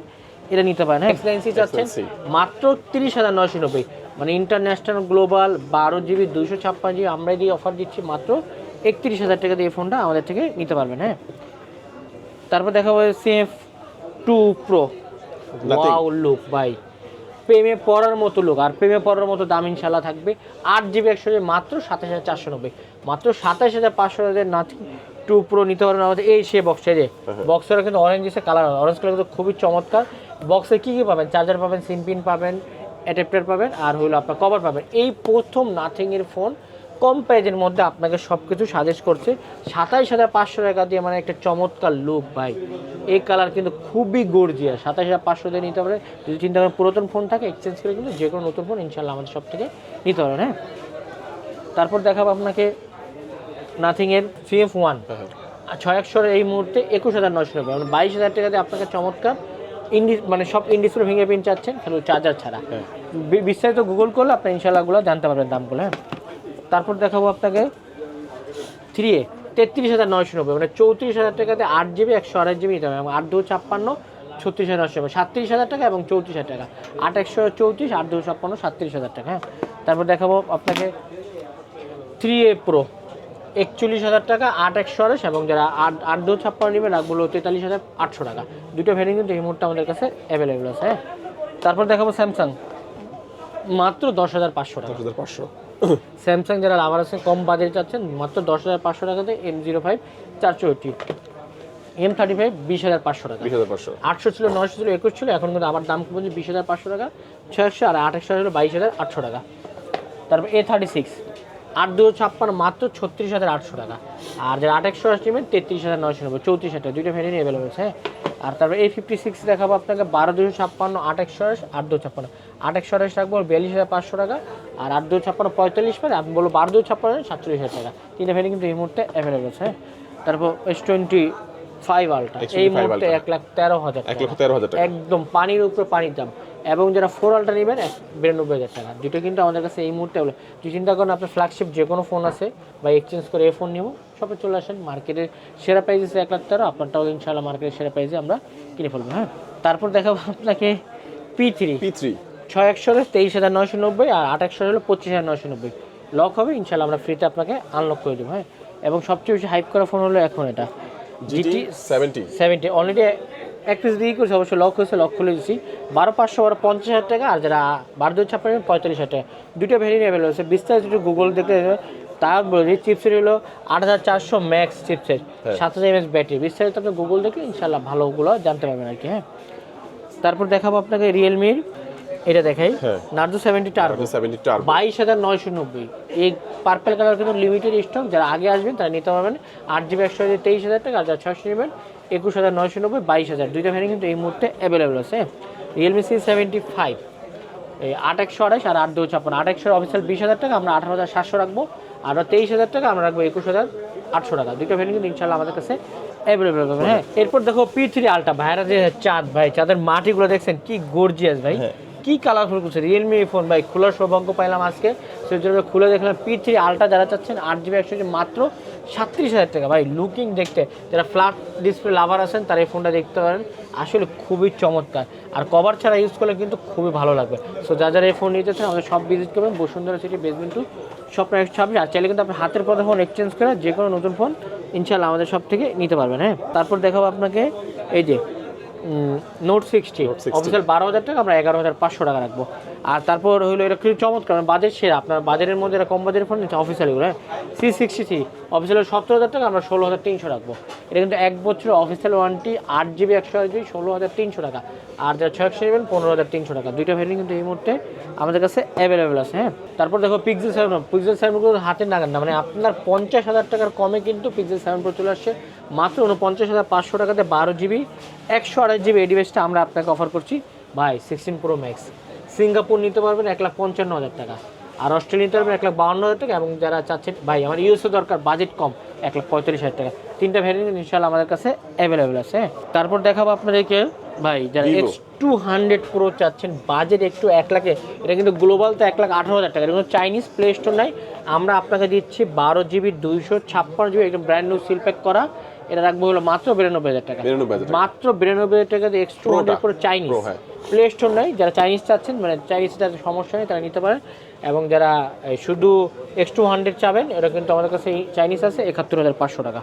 [SPEAKER 1] এটা নিতে পারেন হ্যাঁ? এক্সেলেন্সি চাচ্ছেন মাত্র তিরিশ হাজার নয়শো নব্বই। মানে ইন্টারন্যাশনাল গ্লোবাল বারো জিবি দুশো ছাপ্পান্ন জিবি আমরা দিয়ে অফার দিচ্ছি মাত্র একত্রিশ হাজার টাকা দিয়ে এই ফোনটা আমাদের থেকে নিতে পারবেন হ্যাঁ? তারপর দেখা হবে CF two pro. Wow look ভাই। প্রেমে পড়ার মতো লোক আর প্রেমে পড়ার মতো দাম ইনশাল্লাহ থাকবে। আট জিবি একশো জিবি মাত্র সাতাশ হাজার চারশো নব্বই। মাত্র সাতাশ হাজার পাঁচশো হাজার নাথিং টু প্রো নিতে পারেন আমাদের। এই সে বক্সে যে। বক্সের কিন্তু অরেঞ্জ এসে কালার অরেঞ্জ কালার কিন্তু খুবই চমৎকার। বক্সে কী কী পাবেন? চার্জার পাবেন সিম পিন পাবেন অ্যাডাপ্টার পাবেন আর হলো আপনার কভার পাবেন। এই প্রথম নাথিংয়ের ফোন কম প্রাইজের মধ্যে আপনাকে সব কিছু সাজেস্ট করছে। সাতাইশ হাজার পাঁচশো টাকা দিয়ে মানে একটা চমৎকার লুক ভাই। এই কালার কিন্তু খুবই গর্জিয়া সাতাশ হাজার পাঁচশো দিয়ে নিতে পারে। যদি চিন্তা করেন পুরাতন ফোন থাকে এক্সচেঞ্জ করে কিন্তু যে কোনো নতুন ফোন ইনশাল্লাহ আমাদের সব থেকে নিতে পারেন হ্যাঁ? তারপর দেখাবো আপনাকে নাথিংয়ের সিএফ ওয়ান ছয় একশোর এই মুহূর্তে একুশ হাজার নশো নব্বই মানে বাইশ হাজার টাকা দিয়ে আপনাকে চমৎকার ইন্ডি মানে সব ইন্ডিসপ্লে ফিঙ্গারপ্রিন্ট চাচ্ছেন শুধু চার্জার ছাড়া। বিস্তারিত গুগল করলে আপনি ইনশাল্লাহগুলো জানতে পারবেন দামগুলো হ্যাঁ। তারপর দেখাবো আপনাকে থ্রি এ তেত্রিশ হাজার নয়শো নব্বই মানে চৌত্রিশ হাজার টাকাতে আট জিবি একশো আড়াই জিবি নিতে হবে এবং আট দু ছাপ্পান্ন ছত্রিশ হাজার নশো নব্বই সাতত্রিশ হাজার টাকা এবং চৌত্রিশ হাজার টাকা। আট একশো চৌত্রিশ আট দু ছাপ্পান্ন সাতত্রিশ হাজার টাকা হ্যাঁ। তারপর দেখাবো আপনাকে থ্রি এ প্রো একচল্লিশ হাজার টাকা আট একশো আড়াইশ এবং যারা আট আট দু ছাপ্পান্ন নেবে রাখব তেতাল্লিশ হাজার আটশো টাকা। দুটো ভ্যারিয়েন্ট কিন্তু এই মুহূর্তে আমাদের কাছে অ্যাভেলেবেল আছে হ্যাঁ? তারপর দেখাবো স্যামসাং মাত্র দশ হাজার পাঁচশো টাকা।
[SPEAKER 2] দশ হাজার পাঁচশো।
[SPEAKER 1] স্যামসাং যারা লাভার আছে কম বাজেট চাচ্ছেন মাত্র দশ হাজার পাঁচশো টাকাতে এম জিরো ফাইভ চারশো এইটি এম থার্টি ফাইভ বিশ হাজার পাঁচশো টাকা।
[SPEAKER 2] বিশ হাজার পাঁচশো।
[SPEAKER 1] আটশো ছিল নয়শো ছিল একুশ ছিল এখন কিন্তু আবার দাম কমেছে বিশ হাজার পাঁচশো টাকা। ছয়শো আর আট একশো হলো বাইশ হাজার আটশো টাকা। তারপর এ থার্টি সিক্স আট দু ছাপ্পান্ন মাত্র ছত্রিশ হাজার আটশো টাকা। আর যারা আট একশো আসছিবেন তেত্রিশ হাজার নয়শো নব্বই চৌত্রিশ হাজার দুইটা ভ্যারিয়েন্ট অ্যাভেলেবল আছে হ্যাঁ? আর তারপর এই ফিফটি সিক্স দেখাবো আপনাকে বারো দুশো ছাপ্পান্ন আট একশো আঠাশ আট দু ছাপ্পান্ন। আট একশো আঠাশ রাখব বিয়াল্লিশ হাজার পাঁচশো টাকা। আর আট দু ছাপ্পান্ন পঁয়তাল্লিশ পারে আপনি বলব বারো দু ছাপ্পান্ন সাতচল্লিশ হাজার টাকা। তিনটা ভ্যারিয়েন্ট কিন্তু এই মুহূর্তে অ্যাভেলেবল আছে হ্যাঁ? তারপর এস টোয়েন্টি ফাইভ আলটা এই মুহূর্তে এক লাখ তেরো হাজার
[SPEAKER 2] এক
[SPEAKER 1] টাকা
[SPEAKER 2] লক্ষ তেরো হাজার টাকা।
[SPEAKER 1] একদম পানির উপরে পানির দাম। এবং যারা ফোর আলটা নেবেন বিরানব্বই হাজার টাকা। দুটো কিন্তু আমাদের কাছে এই মুহূর্তে হলো যদি চিন্তা করেন আপনার ফ্ল্যাগশিপ যে কোনো ফোন আছে বা এক্সচেঞ্জ করে এ ফোন নিব সবে চলে আসেন মার্কেটের সেরা প্রাইস আছে এক লাখ তেরো আপনারটাও ইনশাল্লাহ মার্কেটের সেরা প্রাইসে আমরা কিনে ফেলব হ্যাঁ? তারপর দেখাবো আপনাকে পি থ্রি
[SPEAKER 2] পি থ্রি
[SPEAKER 1] ছয় একশো হলে তেইশ হাজার নয়শো নব্বই আর আট একশো হলো পঁচিশ হাজার নয়শো নব্বই। লক হবে ইনশাল্লাহ আমরা ফ্রিতে আপনাকে আনলক করে দেবো হ্যাঁ? এবং সবচেয়ে বেশি হাইপ করা ফোন হলো এখন এটা।
[SPEAKER 2] জিটি সেভেন্টি
[SPEAKER 1] সেভেন্টি অলরেডি এক পিস দিয়ে করেছে অবশ্যই লক হয়েছে লক খুলে দিচ্ছি বারো পাঁচশো বারো পঞ্চাশ হাজার টাকা আর যারা বারো দুই ছাপ্পান্ন পঁয়তাল্লিশ হাজার টাকা। দুটো ভ্যারিয়েন্ট অ্যাভেলেবল আছে। বিস্তারিত একটু গুগল দেখতে তা বলি চিপসেট হলো আট হাজার চারশো ম্যাক্স চিপসেট সাত হাজার এমএস ব্যাটারি বিস্তারিত আপনি গুগল দেখে ইনশাল্লাহ ভালোগুলো জানতে পারবেন আর কি হ্যাঁ। তারপর দেখাবো আপনাকে রিয়েলমির এটা দেখাই।
[SPEAKER 2] হ্যাঁ।
[SPEAKER 1] নার্জো সেভেন্টি টার
[SPEAKER 2] সেভেন্টি চার
[SPEAKER 1] বাইশ হাজার নয়শো নব্বই। এই পার্পেল কালার কিন্তু লিমিটেড স্টক যারা আগে আসবেন তারা নিতে পারবেন। আট জিবি একশো তেইশ হাজার টাকা আর যারা ছয়শো নেবেন একুশ হাজার নয়শো নব্বই বাইশ হাজার। দুইটা ভ্যারিয়েন্ট কিন্তু এই মুহূর্তে অ্যাভেলেবেল আছে। রিয়েলমি সি সেভেন্টি ফাইভ এই আট একশো আড়াইশ আর আট দু ছাপ্পান্ন। আট একশো অফিসিয়াল বিশ হাজার টাকা আমরা আঠারো হাজার সাতশো রাখব। আর তেইশ হাজার টাকা আমরা রাখব একুশ হাজার আটশো টাকা। দুইটা ভ্যারিয়েন্ট কিন্তু ইনশাল্লাহ আমাদের কাছে অ্যাভেলেবেল হবে। হ্যাঁ এরপর দেখো পি থ্রি আলটা ভাইরা যে চাঁদ ভাই চাঁদের মাটিগুলো দেখছেন কি গর্জিয়াস ভাই। কি কালারফুল করছে। রিয়েলমি ফোন ভাই খোলার সৌভাগ্য পাইলাম আজকে। সেই জন্য খুলে দেখলাম পি থ্রি আলটা যারা চাচ্ছেন আট জিবি একশো মাত্র। সাতত্রিশ হাজার টাকা। ভাই লুকিং দেখতে যারা ফ্ল্যাট ডিসপ্লে লাভার আছেন তারা এই ফোনটা দেখতে পারেন। আসলে খুবই চমৎকার। আর কভার ছাড়া ইউজ করলে কিন্তু খুবই ভালো লাগবে। সো যা যারা এই ফোন নিতে চান আমাদের সব ভিজিট করবেন বসুন্ধরা সিটি বেসমেন্ট টু সব প্রাইস ছাব্বিশ আর চাইলে কিন্তু আপনি হাতের পথে ফোন এক্সচেঞ্জ করে যে কোনো নতুন ফোন ইনশাল্লাহ আমাদের সব থেকে নিতে পারবেন হ্যাঁ? তারপর দেখাবো আপনাকে এই যে নোট সিক্সটি
[SPEAKER 2] 60
[SPEAKER 1] অফিসিয়াল বারো হাজার টাকা আমরা এগারো হাজার পাঁচশো টাকা রাখব। আর তারপর হলো এটা খুবই চমৎকার মানে বাজেট সেরা। আপনার বাজারের মধ্যে এটা কম বাজারের ফোন নিচ্ছে অফিসিয়ালগুলো হ্যাঁ? সি সিক্সটি থ্রি অফিসিয়াল সতেরো হাজার টাকা, আমরা ষোলো হাজার তিনশো রাখব। এটা কিন্তু এক বছর অফিসিয়াল ওয়ারেন্টি আট জিবি একশো আট জিবি ষোলো হাজার তিনশো টাকা। আর যারা ছয় একশো নেবেন, পনেরো হাজার তিনশো টাকা। দুইটা ভ্যারিয়েন্ট কিন্তু এই মুহূর্তে আমাদের কাছে অ্যাভেলেবেল আছে হ্যাঁ? তারপর দেখো পিক্সেল সেভেন পিক্সেল সেভেনগুলো হাতে নাগান না মানে আপনার পঞ্চাশ হাজার টাকার কমে কিন্তু পিক্সেল সেভেন প্রো চলে আসছে। মাত্র উনপঞ্চাশ হাজার পাঁচশো টাকাতে বারো জিবি একশো আড়াই জিবি এই ডিভাইসটা আমরা আপনাকে অফার করছি, ভাই সিক্সটিন প্রো ম্যাক্স সিঙ্গাপুর নিতে পারবেন এক লাখ পঞ্চান্ন হাজার টাকা। আর অস্ট্রেলিয়া নিতে পারবেন এক লাখ বাউন্ন হাজার টাকা এবং যারা চাচ্ছেন ভাই আমার ইউএসও দরকার বাজেট কম এক লাখ পঁয়তাল্লিশ হাজার টাকা। তিনটা ভ্যারিয়েন্ট ইনশাল্লাহ আমাদের কাছে অ্যাভেলেবেল আছে হ্যাঁ। তারপর দেখাবো আপনাদেরকে ভাই যারা এক্স টু হান্ড্রেড প্রো চাচ্ছেন বাজেট একটু এক লাখে এটা কিন্তু গ্লোবাল তো এক লাখ আঠারো হাজার টাকা এটা কিন্তু চাইনিজ প্লে স্টোর নাই। আমরা আপনাকে দিচ্ছি বারো জিবি দুইশো ছাপ্পান্ন জিবি একদম ব্র্যান্ড নিউ সিল প্যাক করা। এটা রাখব হলো মাত্র বিরানব্বই হাজার টাকা। মাত্র বিরানব্বই হাজার টাকা দিয়ে X two. Hundred pro Chinese. Play store নাই যারা চাইনিজ চাচ্ছেন মানে চাইনিজ তাদের সমস্যা নেই তারা নিতে পারেন। এবং যারা শুধু এক্স টু হান্ড্রেড চাবেন এটা কিন্তু আমাদের কাছে চাইনিজ আছে একাত্তর হাজার পাঁচশো টাকা।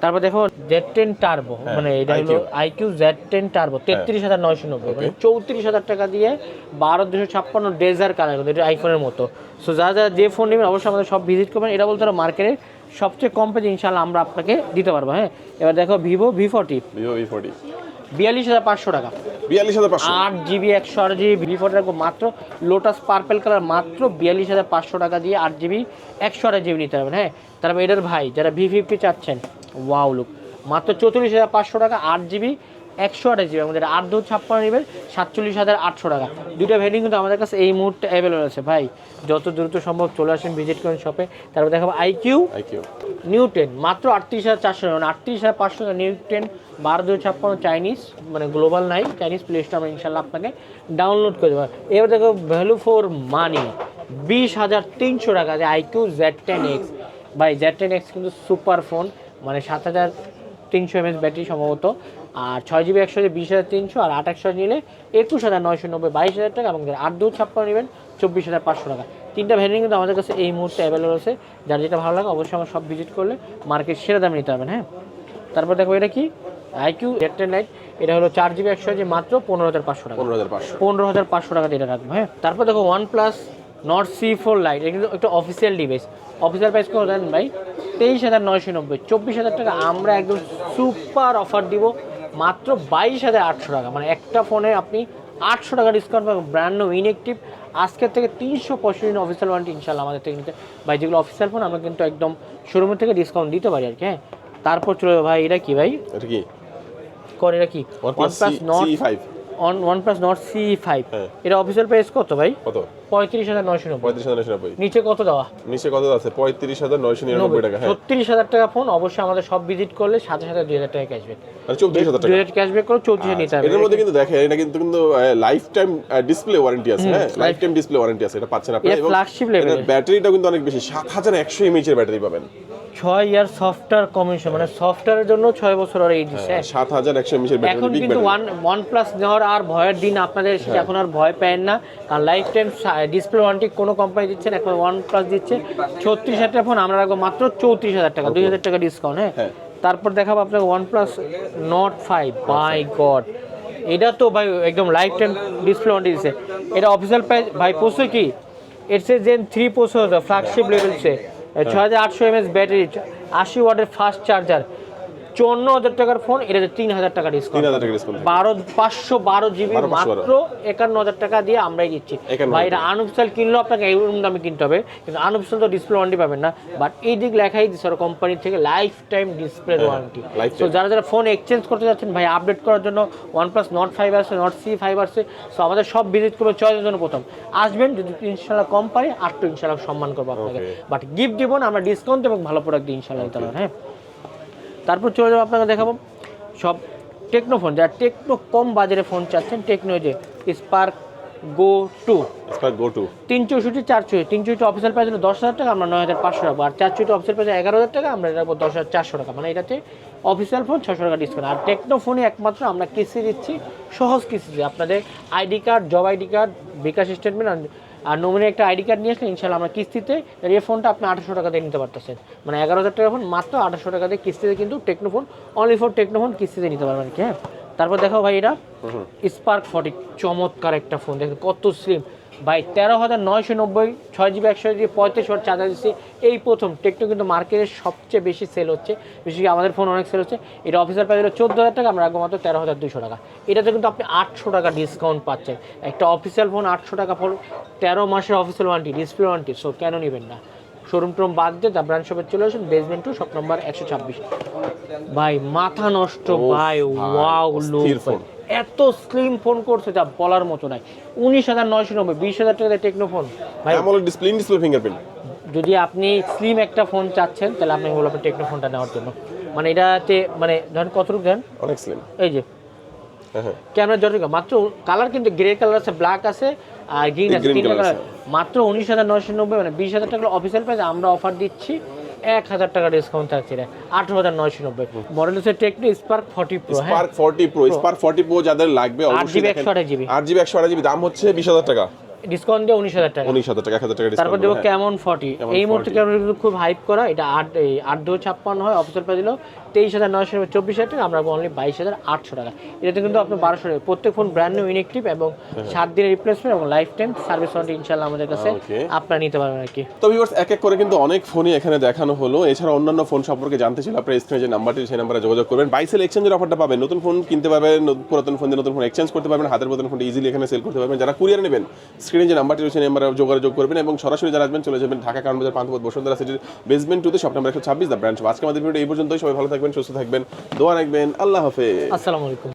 [SPEAKER 1] তারপর দেখো জেড টেন টার্বো মানে এটা হলো আইকিউ জেড টেন টার্বো তেত্রিশ হাজার নয়শো নব্বই মানে চৌত্রিশ হাজার টাকা দিয়ে বারো দুশো ছাপ্পান্ন ডেজার কালার এটা আইফোনের মতো। সো যারা যারা যে ফোন নেবেন অবশ্যই আমাদের সব ভিজিট করবেন। এটা বলতে মার্কেটের সবচেয়ে কম পেজে ইনশাল্লাহ আমরা আপনাকে দিতে পারব হ্যাঁ? এবার দেখো Vivo V forty
[SPEAKER 2] Vivo V forty
[SPEAKER 1] বিয়াল্লিশ হাজার পাঁচশো টাকা।
[SPEAKER 2] বিয়াল্লিশ হাজার পাঁচশো।
[SPEAKER 1] আট জিবি একশো আট জিবি ভি ফোর রাখব মাত্র। লোটাস পার্পেল কালার মাত্র বিয়াল্লিশ হাজার পাঁচশো টাকা দিয়ে আট জিবি একশো আট জিবি নিতে পারবেন হ্যাঁ? তারপর এটার ভাই যারা ভি ফিফটি চাচ্ছেন ওয়াও লুক মাত্র চৌত্রিশ হাজার পাঁচশো টাকা আট জিবি একশো আট জিবি আমাদের আট দু ছাপ্পান্ন নেবেন সাতচল্লিশ হাজার আটশো টাকা। দুইটা ভ্যারিয়েন্ট কিন্তু আমাদের কাছে এই মুহূর্তে অ্যাভেলেবল আছে। ভাই যত দ্রুত সম্ভব চলে আসেন ভিজিট করেন শপে তারপর দেখাবো আইকিউ
[SPEAKER 2] আইকিউ
[SPEAKER 1] নিউ টেন মাত্র আটত্রিশ হাজার চারশো মানে আটত্রিশ হাজার পাঁচশো টাকা নিউ টেন বারো দুই ছাপ্পান্ন চাইনিজ মানে গ্লোবাল নাই চাইনিজ প্লে স্টোর আমরা ইনশাল্লাহ আপনাকে ডাউনলোড করে দেবো। এবার দেখো ভ্যালু ফর মানি বিশ হাজার তিনশো টাকা যে আইকিউ জেড টেন এক্স ভাই জেড টেন এক্স কিন্তু সুপার ফোন মানে সাত হাজার তিনশো এমএস ব্যাটারি সম্ভবত। আর ছয় জিবি একশো বিশ হাজার তিনশো আর আট একশো নিলে একুশ হাজার নয়শো নব্বই বাইশ হাজার টাকা এবং যারা আট দু ছাপ্পান্ন নেবেন চব্বিশ হাজার পাঁচশো টাকা। তিনটা ভ্যারিয়েন্ট কিন্তু আমাদের কাছে এই মুহূর্তে অ্যাভেলেবল আছে। যার যেটা ভালো লাগে অবশ্যই আমার সব ভিজিট করলে মার্কেট সেরা দাম নিতে পারবেন হ্যাঁ? তারপর দেখো এটা কি? আইকিউ জেড টেন লাইট এটা হলো চার জিবি একশো জি মাত্র পনেরো হাজার পাঁচশো টাকা।
[SPEAKER 2] পনেরো হাজার পাঁচশো।
[SPEAKER 1] পনেরো হাজার পাঁচশো টাকা দিয়ে এটা রাখব হ্যাঁ? তারপর দেখো one plus Nord C four lite এটা কিন্তু একটা অফিসিয়াল ডিভাইস অফিসিয়াল প্রাইস কত জানেন ভাই? তেইশ হাজার নয়শো নব্বই। চব্বিশ হাজার টাকা আমরা একদম সুপার অফার দিব। মাত্র বাইশ হাজার আটশো টাকা। মানে একটা ফোনে আপনি আটশো টাকা ডিসকাউন্ট পাবেন ব্র্যান্ড নো ইনএক্টিভ আজকের থেকে তিনশো পঁয়ষট্টি দিন অফিসিয়াল ওয়ারেন্টি ইনশাল্লাহ আমাদের থেকে নিতে ভাই যেগুলো অফিসিয়াল ফোন আমরা কিন্তু একদম শোরুমের থেকে ডিসকাউন্ট দিতে পারি আর কি হ্যাঁ? তারপর চলে ভাই এটা কি ভাই?
[SPEAKER 2] এটা কি?
[SPEAKER 1] কর এটা কি?
[SPEAKER 2] One
[SPEAKER 1] plus Nord
[SPEAKER 2] CE5
[SPEAKER 1] on one plus Nord C five. এটা অফিসিয়াল প্রাইস কত ভাই?
[SPEAKER 2] কত?
[SPEAKER 1] পঁয়ত্রিশ হাজার নয়শো নব্বই।
[SPEAKER 2] পঁয়ত্রিশ হাজার নয়শো নব্বই।
[SPEAKER 1] নিচে কত দেওয়া?
[SPEAKER 2] নিচে কত আছে? পঁয়ত্রিশ হাজার নয়শো নিরানব্বই টাকা হ্যাঁ।
[SPEAKER 1] ছত্রিশ হাজার টাকা ফোন অবশ্যই আমাদের সব ভিজিট করলে সাথে সাথে দুই হাজার টাকা ক্যাশব্যাক
[SPEAKER 2] মানে চৌত্রিশ হাজার টাকা।
[SPEAKER 1] ক্যাশব্যাক করে চৌত্রিশ নিতে হবে।
[SPEAKER 2] এটার মধ্যে কিন্তু দেখেন এটা কিন্তু কিন্তু লাইফ টাইম ডিসপ্লে ওয়ারেন্টি আছে হ্যাঁ? লাইফ টাইম ডিসপ্লে ওয়ারেন্টি আছে এটা পাচ্ছেন আপনারা
[SPEAKER 1] এটা flagship level
[SPEAKER 2] ব্যাটারিটা কিন্তু অনেক বেশি সাত হাজার একশো এমএইচ এর ব্যাটারি পাবেন।
[SPEAKER 1] ছয় ইয়ার সফটওয়্যার কমিশন মানে সফটওয়্যারের জন্য ছয় বছর আর এই দিচ্ছে
[SPEAKER 2] সাত হাজার একশো
[SPEAKER 1] এখন কিন্তু ওয়ান ওয়ান প্লাস নেওয়ার আর ভয়ের দিন আপনাদের এসেছে এখন আর ভয় পেন না। কারণ লাইফ টাইম ডিসপ্লে ওয়ারেন্টি কোনো কোম্পানি দিচ্ছে না এখন ওয়ান প্লাস দিচ্ছে। ছত্রিশ হাজার টাকা ফোন আমরা রাখব মাত্র চৌত্রিশ হাজার টাকা দুই হাজার টাকা ডিসকাউন্ট হ্যাঁ?
[SPEAKER 2] হ্যাঁ।
[SPEAKER 1] তারপর দেখাবো আপনাকে one plus Nord five by God এটা তো ভাই একদম লাইফ টাইম ডিসপ্লে ওয়ারেন্টি দিচ্ছে এটা অফিসিয়াল প্রাইস ভাই পোষো কি? এর সে জেন থ্রি পোষো ফ্ল্যাগশিপ লেভেল সে ছয় হাজার আটশো এমএস ব্যাটারি আশি ওয়াটের ফাস্ট চার্জার চুয়ান্ন হাজার টাকার ফোন এটাতে তিন হাজার টাকা ডিসকাউন্ট বারো পাঁচশো বারো জিবি মাত্র একান্ন হাজার টাকা দিয়ে আমরাই দিচ্ছি।
[SPEAKER 2] 51
[SPEAKER 1] ভাই এটা আনুপসাল কিনলেও আপনাকে এই রকম দামে কিনতে হবে কিন্তু আনুপসাল তো ডিসপ্লে ওয়ারেন্টি পাবেন না। বাট এই দিক লেখাই দিচ্ছে ওরা কোম্পানি থেকে লাইফ টাইম ডিসপ্লে ওয়ারেন্টি তো যারা যারা ফোন এক্সচেঞ্জ করতে যাচ্ছেন ভাই আপডেট করার জন্য ওয়ান প্লাস নট ফাইভ আসছে নট সি ফাইভ আসছে। সো আমাদের সব ভিজিট করবে চয়েসের জন্য প্রথম। আসবেন যদি ইনশাল্লাহ কম পারে আর তো ইনশাল্লাহ সম্মান করব আপনাকে। বাট গিফট দিব না আমরা ডিসকাউন্ট এবং ভালো প্রোডাক্ট দিই ইনশাল্লাহ হ্যাঁ। তারপর চলে যাব আপনাকে দেখাবো। সব টেকনো ফোন যারা টেকনো কম বাজারে ফোন চাচ্ছেন টেকনো যে Spark Go two.
[SPEAKER 2] Spark Go two.
[SPEAKER 1] তিন চৌষট্টি চার চৌষট্টি। তিন চৌষট্টি অফিসিয়াল প্রাইস হলো দশ হাজার টাকা আমরা নয় হাজার পাঁচশো রাখব। আর চার চৌষট্টি অফিসিয়াল প্রাইস এগারো হাজার টাকা আমরা রাখব দশ হাজার চারশো টাকা। মানে এটাতে অফিসিয়াল ফোন ছশো টাকা ডিসকাউন্ট আর টেকনো ফোনে একমাত্র আমরা কিস্তি দিচ্ছি সহজ কিস্তি আপনাদের ID card job ID card bKash statement আর নোমিনের একটা আইডি কার্ড নিয়ে আসলে ইনশাল্লাহ আমরা কিস্তিতে এই ফোনটা আপনি আঠাশশো টাকা দিয়ে নিতে পারতেছেন। মানে এগারো হাজার টাকা ফোন মাত্র আঠাশশো টাকা দিয়ে কিস্তিতে কিন্তু টেকনোফোন অনলি ফোর টেকনোফোন কিস্তিতে নিতে পারবেন কি হ্যাঁ? তারপর দেখো ভাই এটা। স্পার্ক ফটিক চমৎকার একটা ফোন দেখেন কত স্লিম ভাই তেরো হাজার নয়শো নব্বই ছয় জিবি একশো জিবি পঁয়ত্রিশ ওয়াট চার্জার দিচ্ছি এই প্রথম টেকনো কিন্তু মার্কেটের সবচেয়ে বেশি সেল হচ্ছে। বেশি করে আমাদের ফোন অনেক সেল হচ্ছে। এটা অফিসার প্রাইস হলো চোদ্দ হাজার টাকা আমরা রাখব মাত্র তেরো হাজার দুশো টাকা। এটাতে কিন্তু আপনি আটশো টাকা ডিসকাউন্ট পাচ্ছেন। একটা অফিসিয়াল ফোন আটশো টাকা ফোন তেরো মাসের official warranty display warranty so কেন নেবেন না? শোরুম টোরুম বাদ দিয়ে দ্য ব্রাঞ্চ শপে চলে আসুন বেসমেন্ট টু শপ নম্বর একশো ছাব্বিশ। ভাই মাথা নষ্ট ভাই ওয়াও লুক। এত স্লিম ফোন করছে যা বলার মতো নাই। উনিশ হাজার নয়শো নব্বই বিশ হাজার টাকা টেকনো ফোন ভাই
[SPEAKER 2] ডিসপ্লে ডিসপ্লে ফিঙ্গারপ্রিন্ট
[SPEAKER 1] যদি আপনি স্লিম একটা ফোন চাচ্ছেন তাহলে আপনি বলবেন টেকনো ফোনটা নেওয়ার জন্য। মানে এটাতে মানে ধরেন কতটুকু দেন
[SPEAKER 2] অনেক স্লিম
[SPEAKER 1] এই যে।
[SPEAKER 2] হ্যাঁ হ্যাঁ।
[SPEAKER 1] ক্যামেরা যতটুকু মাত্র কালার কিন্তু গ্রে কালার আছে ব্ল্যাক আছে আর গ্রিন আছে তিনটা কালার
[SPEAKER 2] আছে।
[SPEAKER 1] মাত্র উনিশ হাজার নয়শো নব্বই মানে বিশ হাজার টাকা অফিসিয়াল প্রাইস আমরা অফার দিচ্ছি। এক হাজার টাকা ডিসকাউন্ট থাকছে এটা আঠারো হাজার নয়শো নব্বই। মডেল হচ্ছে টেকনো স্পার্ক ফর্টি প্রো হ্যাঁ?
[SPEAKER 2] Spark forty pro Spark forty pro যাদের লাগবে
[SPEAKER 1] আট জিবি একশো আঠাশ জিবি
[SPEAKER 2] আট জিবি একশো আঠাশ জিবি দাম হচ্ছে বিশ হাজার টাকা।
[SPEAKER 1] ডিসকাউন্ট দিয়ে উনিশ হাজার টাকা।
[SPEAKER 2] উনিশ হাজার টাকা এক হাজার টাকা
[SPEAKER 1] তারপর দেবো কেমন ফর্টি এই মুহূর্তে কেমন খুব হাইপ করা এটা আট আট দু ছাপ্পান্ন হয় অফিসার পেয়ে দিল তেইশ হাজার নয়শো চব্বিশ হাজার টাকা আমরা অনলি বাইশ হাজার আটশো টাকা। এটাতে কিন্তু আপনার বারোশো টাকা। প্রত্যেক ফোন ব্র্যান্ড নিউ ইনেকটিভ এবং সাত দিনের রিপ্লেসমেন্ট এবং লাইফ টাইম সার্ভিস ওয়ারেন্টি ইনশাল্লাহ আমাদের কাছে আপনারা নিতে পারবেন আর কি।
[SPEAKER 2] তো ভিউয়ার্স এক এক করে কিন্তু অনেক ফোনই এখানে দেখানো হলো। এছাড়া অন্যান্য ফোন সম্পর্কে জানতে চাইলে আপনার স্ক্রিনে যে নাম্বারটি সেই নাম্বারে যোগাযোগ করবেন। বাইসেল এক্সচেঞ্জের অফারটা পাবেন। নতুন ফোন কিনতে পারবেন পুরাতন ফোন দিয়ে নতুন ফোন এক্সচেঞ্জ করতে পারবেন হাতের মতন ফোনটি ইজিলি এখানে সেল করতে পারবেন। যারা কুরিয়ার নেবেন স্ক্রিনে যে নাম্বারটি রয়েছে নাম্বারে যোগাযোগ করবেন এবং সরাসরি যারা আসবেন চলে যাবেন ঢাকা কারণ বাজার পান্থপথ বসুন্ধরা সিটির বেসমেন্ট টুতে শপ নাম্বার একশো ছাব্বিশ দ্য ব্রাঞ্চ আজকে আমাদের ভিডিও এই পর্যন্তই। সবাই ভালো থাকবেন সুস্থ থাকবেন। দোয়া রাখবেন। আল্লাহ হাফেজ।
[SPEAKER 1] আসসালামু আলাইকুম।